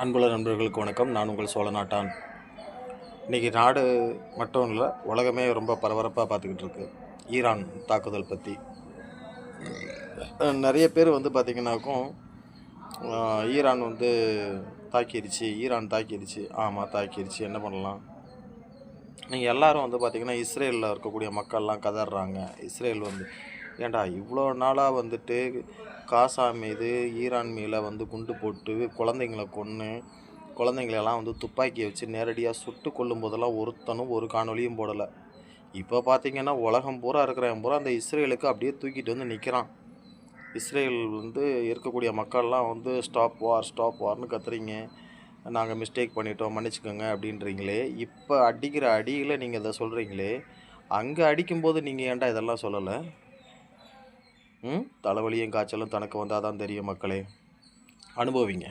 அன்புள்ள நண்பர்களுக்கு வணக்கம். நான் உங்கள் சோழ நாட்டான் இன்றைக்கி நாடு மட்டும் இல்லை உலகமே ரொம்ப பரபரப்பாக பார்த்துக்கிட்டு இருக்கு. ஈரான் தாக்குதல் பற்றி நிறைய பேர் வந்து பார்த்திங்கனாக்கும் ஈரான் வந்து தாக்கிடுச்சு ஈரான் தாக்கிடுச்சு ஆமாம் தாக்கிடுச்சு என்ன பண்ணலாம்? நீங்கள் எல்லோரும் வந்து பார்த்திங்கன்னா இஸ்ரேலில் இருக்கக்கூடிய மக்கள்லாம் கதறாங்க இஸ்ரேல் வந்து ஏன்டா இவ்வளோ நாளாக வந்துட்டு காசா மீது ஈரான் மீது வந்து குண்டு போட்டு குழந்தைங்கள கொன்று குழந்தைங்களெல்லாம் வந்து துப்பாக்கியை வச்சு நேரடியாக சுட்டு கொல்லும் போதெல்லாம் ஒருத்தனும் ஒரு காணொலியும் போடலை. இப்போ பார்த்தீங்கன்னா உலகம் பூரா இருக்கிறவன் பூரா அந்த இஸ்ரேலுக்கு அப்படியே தூக்கிட்டு வந்து நிற்கிறான் இஸ்ரேல் வந்து இருக்கக்கூடிய மக்கள்லாம் வந்து ஸ்டாப் வார் ஸ்டாப் வார்னு கத்துறீங்க. நாங்கள் மிஸ்டேக் பண்ணிட்டோம் மன்னிச்சுக்கோங்க அப்படின்றீங்களே. இப்போ அடிக்கிற அடியில் நீங்கள் இதை சொல்கிறீங்களே அங்கே அடிக்கும்போது நீங்கள் ஏன்டா இதெல்லாம் சொல்லலை? தலைவலியும் காய்ச்சலும் தனக்கு வந்தால் தான் தெரியும் மக்களே. அனுபவிங்க.